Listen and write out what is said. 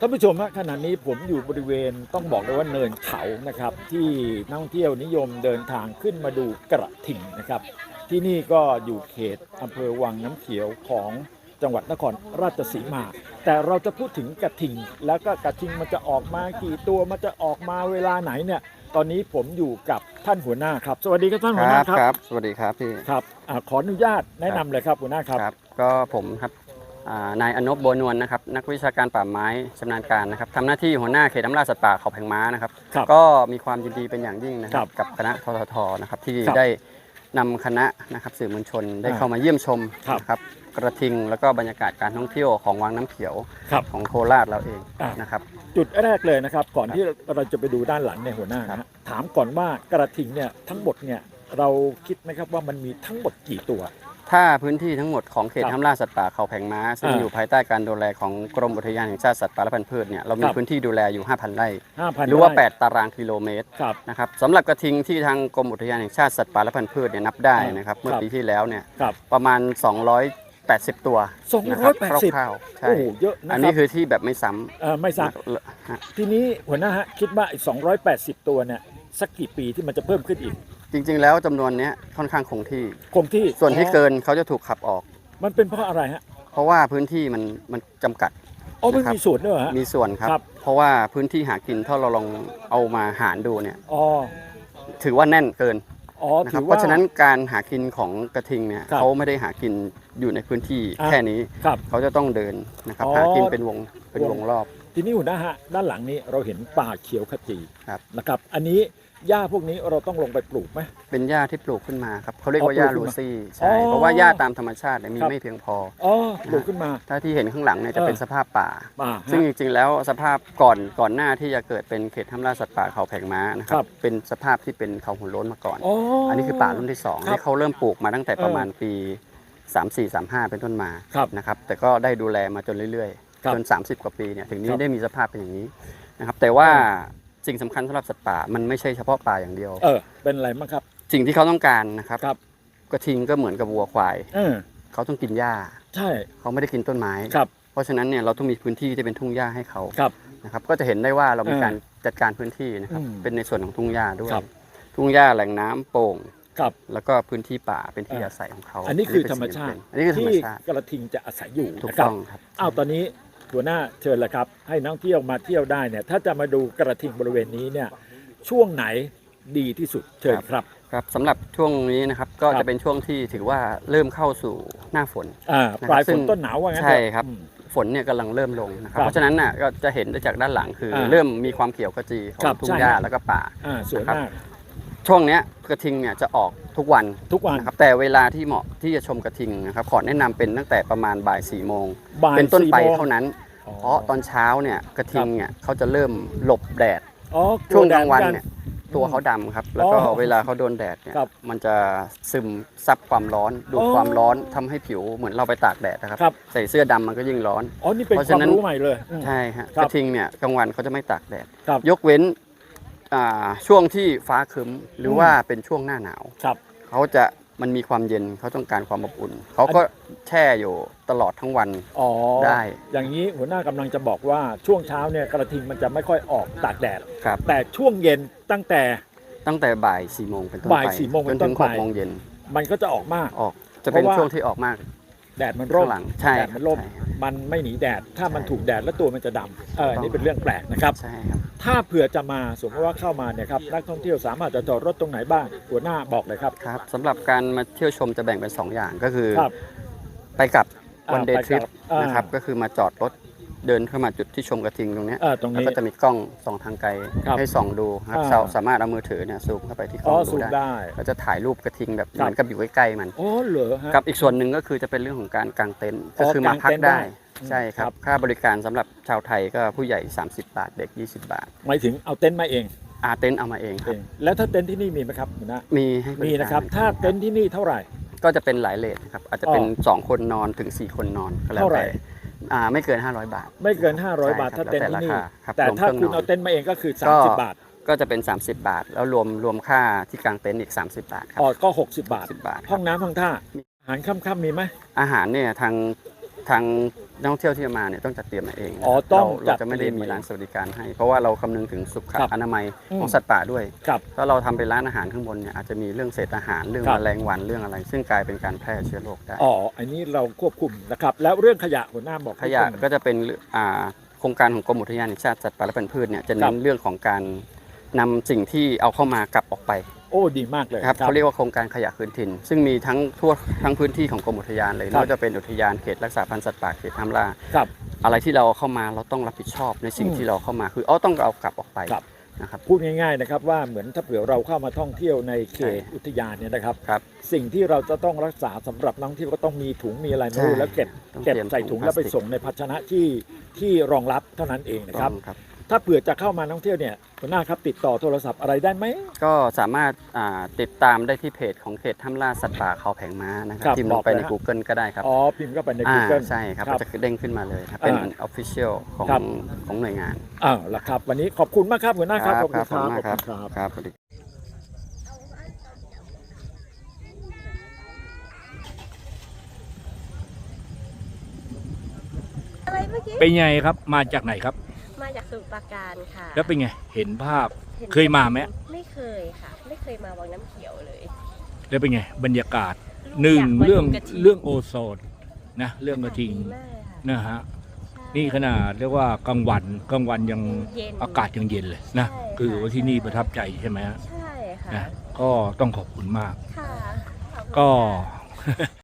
ท่านผู้ชมฮะขณะนี้ผมอยู่บริเวณต้องบอกเลยว่าเนินเขานะครับ ที่นักท่องเที่ยวนิยมเดินทางขึ้นมาดูกระถิ่งนะครับ ที่นี่ก็อยู่เขตอำเภอวังน้ำเขียวของจังหวัดนครราชสีมา แต่เราจะพูดถึงกระทิง แล้วก็กระทิงมันจะออกมากี่ตัวมันจะออกมาเวลาไหนเนี่ย ตอนนี้ผมอยู่กับท่านหัวหน้าครับ สวัสดีครับท่านคหัวหน้ารับครับครับ สวัสดีครับพี่ครับอาขออนุญาตแนะนำเลยครับหัวหน้าครับ ครับ ก็ผมครับอ่า นายอนบบัวนวลนะครับนักวิชาการป่าไม้ชำนาญการนะครับทำหน้าที่หัวหน้าเขตอำนาจสัตว์ป่าเขาแผงม้านะครับ ครับก็มีความยินดีเป็นอย่างยิ่งนะคครัรับบกับคณะทททนะครับที่ครับได้นำคณะนะครับสื่อมวลชนได้อ่าเข้ามาเยี่ยมชมครับนะครับกระทิงแล้วก็บรรยากาศการท่องเที่ยวของวังน้ำเขียวครับของโคราชเราเองอ่าน นะครับ จุดแรกเลยนะครับ ก่อนที่เราจะไปดูด้านหลังเนี่ยหัวหน้านะฮะถามก่อนว่ากระทิงเนี่ยทั้งหมดเนี่ยเราคิดไหมครับว่ามันมีทั้งหมดกี่ตัว ถ้าพื้นที่ทั้งหมดของเขตครับห้ามล่าสัตว์ป่าเขาแผงม้า ซึ่งอ่าอยู่ภายใต้การดูแลของกรมอุทยานแห่งชาติสัตว์ป่าและพันธุ์พืชเนี่ยเรามีครับพื้นที่ดูแลอยู่ 5,000 ไร่5,000หรือว่าไร่8ตารางกิโลเมตรครับนะครับสำหรับกระทิงที่ทางกรมอุทยานแห่งชาติสัตว์ป่าและพันธุ์พืชเนี่ยนับได้อ่านนะครับเมื่อครับปีที่แล้วเนี่ยครับประมาณ280 ตัวนะครับ280คร่าวๆใช่โอ้โหเยอะนะอันคนี้รับคือที่แบบไม่ซ้เอ่อไม่ำทราบฮะทีนี้หัวหน้าฮะคิดว่าอีก280 ตัวเนี่ยสักกี่ปีที่มันจะเพิ่มขึ้นอีก จริง ๆ แล้วจำนวนเนี้ยค่อนข้างคงที่ คงที่ส่วนที่อ๋อเกินเขาจะถูกขับออก มันเป็นเพราะอะไรฮะเพราะว่าพื้นที่มันมันจำกัด อ๋อมันนะครับมีส่วนด้วยเหรอฮะ มีส่วนครับ ครับ เพราะว่าพื้นที่หากินถ้าเราลองเอามาหารดูเนี่ย อ๋อถือว่าแน่นเกินอ๋อนะคถืรับอเพว่า ราะฉะนั้นการหากินของกระทิงเนี่ยครับเขาไม่ได้หากินอยู่ในพื้นที่อะ แค่นี้ ครับ เขาจะต้องเดินนะครับอ๋อหากินเป็นวงเป็นวง วงรอบ ทีนี้หัวหน้าฮะด้านหลังนี้เราเห็นป่าเขียวขจีครับ นะครับ อันนี้ หญ้าพวกนี้เราต้องลงไปปลูกไหม เป็นหญ้าที่ปลูกขึ้นมาครับเขาเรียกอ๋อว่าหญ้าปลูลูกขึ้นมาซี่อ๋ใช่อเพราะว่าหญ้าตามธรรมชาติเนี่ยมีครับไม่เพียงพออ๋อปลูกขึ้นมา ถ้าที่เห็นข้างหลังเนี่ยจะเออเป็นสภาพป่าป่าซึ่งฮะจริงๆแล้วสภาพก่อนก่อนหน้าที่จะเกิดเป็นเขตห้ามล่าสัตว์ป่าเขาแผงม้านะคครัรับบเป็นสภาพที่เป็นเขาหัวโล้นมาก่อนอ๋ออัอันนี้คือป่ารุ่นที่สองครับที่เขาเริ่มปลูกมาตั้งแต่เออประมาณปี 3 4 3 5 เป็นต้นมาครับนะครับแต่ก็ได้ดูแลมาจนเรื่อยครับๆจน 30 กว่าปีเนี่ยถึงคนี้รับได้มีสภาพเป็นอย่างนี้นะครับแต่ว่า สิ่งสำคัญสำหรับสัตว์ป่ามันไม่ใช่เฉพาะป่าอย่างเดียว เออ เป็นอะไรบ้างครับ สิ่งที่เขาต้องการนะครับครับ กระทิงก็เหมือนกับวัวควาย เออเขาต้องกินหญ้า ใช่ เขาไม่ได้กินต้นไม้ ครับ เพราะฉะนั้นเนี่ยเราต้องมีพื้นที่ที่เป็นทุ่งหญ้าให้เขาครับ นะครับ ก็จะเห็นได้ว่าเรามีเออการจัดการพื้นที่นะครับ อืมเป็นในส่วนของทุ่งหญ้าด้วย ครับ ทุ่งหญ้าแหล่งน้ำโป่ง ครับ แล้วก็พื้นที่ป่าเป็นที่เออออาศัยของเขาอันนี้คือเป็ธรรมชาติอันนี้คือธรรมที่ชาติ กระทิงจะอาศัยอยู่ถูกนะครับต้องครับ อ้าวตอนนี้ หัวหน้าเชิญเลยครับ ให้นักท่องเที่ยวมาเที่ยวได้เนี่ยถ้าจะมาดูกระทิงบริเวณนี้เนี่ยช่วงไหนดีที่สุดเชิญครับครับสำหรับช่วงนี้นะครับก็ครับจะเป็นช่วงที่ถือว่าเริ่มเข้าสู่หน้าฝนอ่านะครับปลายฝซึ่นงต้นหนาวว่างั้นใช่เถอะครับอืมฝนเนี่ยกำลังเริ่มลงนะครับครับเพราะฉะนั้นน่ะก็จะเห็นได้จากด้านหลังคืออาเริ่มมีความเขียวขจีขอครังบทุ่ใช่งหญ้าครับแล้วก็ป่าอ่าสวยนะครับมากช่วงเนี้ยกระทิงเนี่ยจะออกทุกวันทุกวันนะครับแต่เวลาที่เหมาะที่จะชมกระทิงนะครับขอแนะนำเป็นตั้งแต่ประมาณบ่ายสี่โมงบ่ายเป็นต้นไปสี่โมงเท่านั้นอ๋อ เพราะตอนเช้าเนี่ยกระทิงเนี่ยเขาจะเริ่มหลบแดดอ๋อช่วงกลางวันแดดหมือเนี่ยตัวเขาดำครับ แล้วก็อ๋อเวลาเขาโดนแดดเนี่ยครับมันจะซึมซับความร้อนดูดอ๋อความร้อนทำให้ผิวเหมือนเราไปตากแดดนะครับ ครับ ใส่เสื้อดำมันก็ยิ่งร้อน อ๋อนี่เป็นเพราะคฉะวามนั้น รู้ใหม่เลยอืม ใช่ฮะครับกระทิงเนี่ยกลางวันเขาจะไม่ตากแดด ครับ ยกเว้นอ่าช่วงที่ฟ้าครึ้มหรือว่าเป็นช่วงหน้าหนาว ครับ เขาจะ มันมีความเย็นเขาต้องการความอบอุ่น เขาก็แช่อยู่ตลอดทั้งวัน อ๋อได้ อย่างนี้หัวหน้ากำลังจะบอกว่าช่วงเช้าเนี่ยกระทิงมันจะไม่ค่อยออกตากแดด ครับ แต่ช่วงเย็นตั้งแต่ ตั้งแต่บ่ายสี่โมงเป็นต้นไปบ่ายสี่โมงเป็นจนถึงต้นไป หกโมงเย็นมันก็จะออกมาก ออก จะเป็นเพราะว่า ช่วงที่ออกมาก แดดมันร่มข้างหลังใช่แดคดรับมันร่ม ใช่ครับมันไม่หนีแดด ถ้ามันใช่ถูกแดดแล้วตัวมันจะดำเออถูกต้องนี่เป็นเรื่องแปลกนะครับ ใช่ครับ ถ้าเผื่อจะมาสมมติว่าเข้ามาเนี่ยครับนักท่องเที่ยวสามารถจะจอดรถตรงไหนบ้างหัวหน้าบอกเลยครับ ครับสำหรับการมาเที่ยวชมจะแบ่งเป็น 2 อย่างก็คือ ครับไปกับอ่าวันเดย์ไปทริปกับอ่านนะครับก็คือมาจอดรถ เดินเข้ามาจุดที่ชมกระทิงตรงเนี้ยเออตรงแล้วนี้ ก็จะมีกล้องส่องทางไกลครับให้ส่องดูครับอ่า เราสามารถเอามือถือเนี่ยซูมเข้าไปที่กอ๋ล้อองสูดูงได้ ได้ ก็จะถ่ายรูปกระทิงแบบครับ เหมือนกับอยู่ใกล้ๆมัน อ๋อเหรอฮะ กับอีกส่วนหนึ่งก็คือจะเป็นเรื่องของการกางเต็นท์อ๋ก็อคือมาพักกางเต็นท์ได้ได้ใช่ครัครับ บ ค่าบริการสำหรับชาวไทยก็ผู้ใหญ่ 30 บาท เด็ก 20 บาท หมายถึงเอาเต็นท์มาเองอาเต็นท์เอามาเองคเอรับง แล้วถ้าเต็นท์ที่นี่มีไหมครับหัวหน้ามีให้บมีริการนะครับ ถ้าเต็นท์ที่นี่เท่าไหร่ ก็จะเป็นหลายเลทครับอาจจะเป็น อ๋อ2 คนนอนถึง 4 คนนอนก็แล้วเท่าไหร่ แต่ อ่าไม่เกิน 500 บาท ไม่เกินใช่500 บาทครัถ้าบเต็นท์ที่นี่แล้วแต่ราคาครับแต่รวมถ้าเครื่องคุณนอนเอาเต็นท์มาเองก็คือก็30 บาท ก็จะเป็น 30 บาท แล้วรวมรวมค่าที่กางเต็นท์อีก 30 บาทครับอ๋อก็ 60 บาท10บาทคห้รัอบงน้ำห้องท่าอาหารค่ำๆมีไหมอาหารเนี่ยทางทาง นักท่องเที่ยวที่มาเนี่ยต้องจัดเตรียมมาเองอ๋อต้องเราจัเราดจะไม่ได้เตรียมมีมาร้านสวัสดิการให้ เพราะว่าเราคำนึงถึงสุขครับอนามัยอืมของสัตว์ป่าด้วยครับถ้าเราทำเป็นร้านอาหารข้างบนเนี่ยอาจจะมีเรื่องเศษอาหารเรื่องครับ แมลงวันเรื่องอะไร ซึ่งกลายเป็นการแพร่เชื้อโรคได้ อ๋ออันนี้เราควบคุมนะครับ แล้วเรื่องขยะหัวหน้าบอกขยะนิดนึงก็จะเป็นอ่าโครงการของกรมอุทยานแห่งชาติสัตว์ป่าและพันธุ์พืชเนี่ยจะครัเน้บนเรื่องของการนำสิ่งที่เอาเข้ามากลับออกไปโอ้ดีมากเลยครับเขาเรียกว่าโครงการขยะคืนถิ่น ซึ่งมีทั้งทั่วทั้งพื้นที่ของกรมอุทยานเลยครับไม่ว่าจะเป็นอุทยานเขตรักษาพันธุ์สัตว์ป่าเขตห้ามล่าครับอะไรที่เราเอาเข้ามาเราต้องรับผิดชอบในสิ่งอืมที่เราเข้ามาคือเอาต้องเอากลับออกไปครับนะครับพูดง่ายๆนะครับว่าเหมือนถ้าเผื่อเราเข้ามาท่องเที่ยวในเขตใช่อุทยานเนี่ยนะครับครับสิ่งที่เราจะต้องรักษาสำหรับนักท่องเที่ยวก็ต้องมีถุงมีอะไรไม่รู้ใช่แล้วเก็บต้องเก็บเตรียมใส่ถุงถุงแล้วไปพลาสติกส่งในภาชนะที่ที่รองรับเท่านั้นเองนะครับต้องครับ ถ้าเผื่อจะเข้ามาท่องเที่ยวเนี่ยหัวหน้าครับติดต่อโทรศัพท์อะไรได้ไหม ก็สามารถอ่าติดตามได้ที่เพจของเขตห้ามล่าสัตว์ป่าเขาแผงม้านะคครัรับบพิมพ์ลบองกไปในเลยฮะ Google ก็ได้ครับอ๋อพิมพ์เข้าไปใน อ่า Google ใช่ครับครับก็จะเด้งขึ้นมาเลยครับเป็นอ่า Official ของครับของหน่วยงานอ้าวละครับ วันนี้ขอบคุณมากครับหัวหน้าครับคขรัอบบคุณครับครับขอบคุณครับ ครับสวัสดีอะไรเมื่อกี้เป็นไงครับมาจากไหนครับ มาจากสมุทรปราการค่ะแล้วเป็นไง เห็นภาพ ห็นเคยมาไหม ไม่เคยค่ะ ไม่เคยมาวังน้ำเขียวเลยแล้วเป็นไง บรรยากาศหนึ่งยากมาเรื่องดูกะทิเรื่องโอโซนนะเรื่องกระทิงดีมากเลยค่ะนะฮะใช่ นี่ขนาดเรียกว่ากลางวันกลางวันยังเย็นอากาศยังเย็นเลยนะใช่คือค่ะว่าที่นี่ประทับใจใช่ไหมฮะใช่ค่ะนะก็ต้องขอบคุณมาก ค่ะขอบคุณก็ ค่ะ